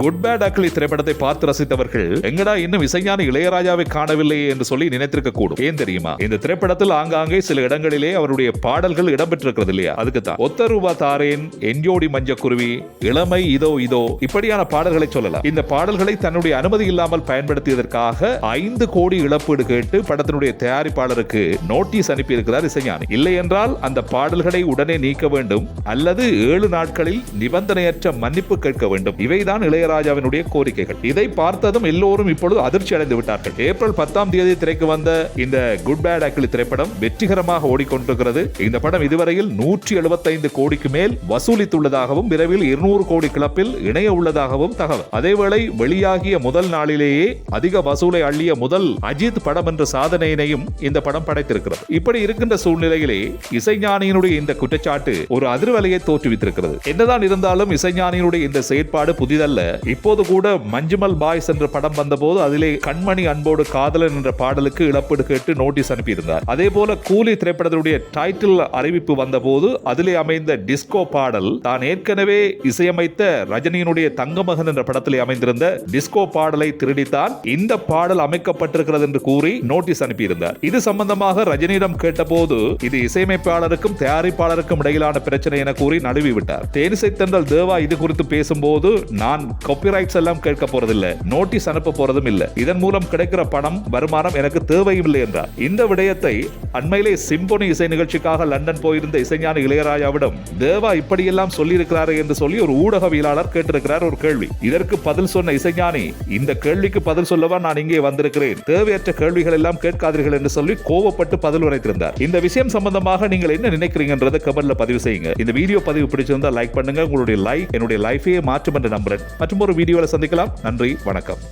Good bad ugly திரைப்படத்தை பார்த்து ரசித்தவர்கள் எங்கடா இன்னும் இசைஞானி இளையராஜாவை காணவில்லையே என்று சொல்லி நினைத்திருக்க கூடும் ஏன் தெரியுமா? இந்த திரைப்படத்தில் ஆங்காங்கே சில இடங்களிலே அவருடைய பாடல்கள் இடம்பெற்றிருக்கிறது இல்லையா? அதுக்கு தான் ஒத்த ரூபா தாரேன் எஞ்சோடி மஞ்ச குருவி இளமை இதோ இதோ இப்படியான பாடல்களை சொல்லலாம். இந்த பாடல்களை தன்னுடைய அனுமதி இல்லாமல் பயன்படுத்தியதற்காக ஐந்து கோடி இழப்பீடு கேட்டு படத்தினுடைய தயாரிப்பாளருக்கு நோட்டீஸ் அனுப்பியிருக்கிறார் இசைஞானி. இல்லை என்றால் அந்த பாடல்களை உடனே நீக்க வேண்டும் அல்லது ஏழு நாட்களில் நிபந்தனையற்ற மன்னிப்பு கேட்க வேண்டும். இவைதான் இளைய இளையராஜாவினுடைய கோரிக்கைகள். இதை பார்த்ததும் எல்லோரும் இப்பொழுது அதிர்ச்சி அடைந்து விட்டார்கள். ஏப்ரல் பத்தாம் தேதி திரைக்கு வந்த இந்த குட் பேட் அக்லி திரைப்படம் வெற்றிகரமாக ஓடிக்கொண்டிருக்கிறது. இந்த படம் இதுவரையில் நூற்றி எழுபத்தைந்து கோடிக்கு மேல் வசூலித்துள்ளதாகவும் விரைவில் இருநூறு கோடி கிளப்பில் இணைய உள்ளதாகவும் தகவல். அதேவேளை வெளியாகிய முதல் நாளிலேயே அதிக வசூலை அள்ளிய முதல் அஜித் படம் என்ற சாதனையினையும் இந்த படம் படைத்திருக்கிறது. இப்படி இருக்கின்ற சூழ்நிலையிலே இசைஞானியினுடைய இந்த குற்றச்சாட்டு ஒரு அதிர்வலையை தோற்றுவித்திருக்கிறது. என்னதான் இருந்தாலும் இசைஞானியினுடைய இந்த செயற்பாடு புதிதல்ல. இப்போது கூட மஞ்சுமல் பாய்ஸ் என்ற படம் வந்தபோது அதிலே கண்மணி அன்போடு காதலன் என்ற பாடலுக்கு இழப்பீடு கேட்டு நோட்டீஸ் அனுப்பியிருந்தார். அதே போல கூலி திரைப்படத்தினுடைய டைட்டில் அறிவிப்பு வந்தபோது அதிலே அமைந்த டிஸ்கோ பாடல் தான் ஏற்கனவே இசையமைத்த ரஜினியினுடைய தங்கமகன் என்ற படத்திலே அமைந்திருந்த டிஸ்கோ பாடலை திருடித்தான் இந்த பாடல் அமைக்கப்பட்டிருக்கிறது என்று கூறி நோட்டீஸ் அனுப்பியிருந்தார். இது சம்பந்தமாக ரஜினியிடம் கேட்டபோது இது இசையமைப்பாளருக்கும் தயாரிப்பாளருக்கும் இடையிலான பிரச்சனை என கூறி நழுவிவிட்டார். தேனிசை தென்றல் தேவா இது குறித்து பேசும்போது நான் காப்பிரைட்ஸ் எல்லாம் கேட்க போறதில்ல. நோட்டீஸ் அனுப்ப போறதும் இல்லை. இதன் மூலம் கிடைக்கிற பணம் வருமானம் எனக்கு தேவையும் இல்லை என்றார். இந்த விடயத்தை அண்மையிலே சிம்போனி இசை நிகழ்ச்சிக்காக லண்டன் போயிருந்த இசைஞானி இளையராஜாவிடம் தேவா இப்படியெல்லாம் சொல்லியிருக்கிறாரே என்று சொல்லி ஒரு ஊடகவியலாளர் கேட்டிருக்கிறார் ஒரு கேள்வி. இதற்கு பதில் சொன்ன இசைஞானி இந்த கேள்விக்கு பதில் சொல்லவா நான் இங்கே வந்திருக்கிறேன். தேவையற்ற கேள்விகள் எல்லாம் கேட்காதீர்கள் என்று சொல்லி கோவப்பட்டு பதில் உரைத்திருந்தார். இந்த விஷயம் சம்பந்தமாக நீங்கள் என்ன நினைக்கிறீங்கன்றதை கமெண்ட்ல பதிவு செய்யுங்க. இந்த வீடியோ பதிவு பிடிச்சிருந்தா லைக் பண்ணுங்க. உங்களுடைய லைக் என்னுடைய லைஃபையே மாற்றும் என்று நம்புறேன். மற்றும் ஒரு வீடியோவில் சந்திக்கலாம். நன்றி வணக்கம்.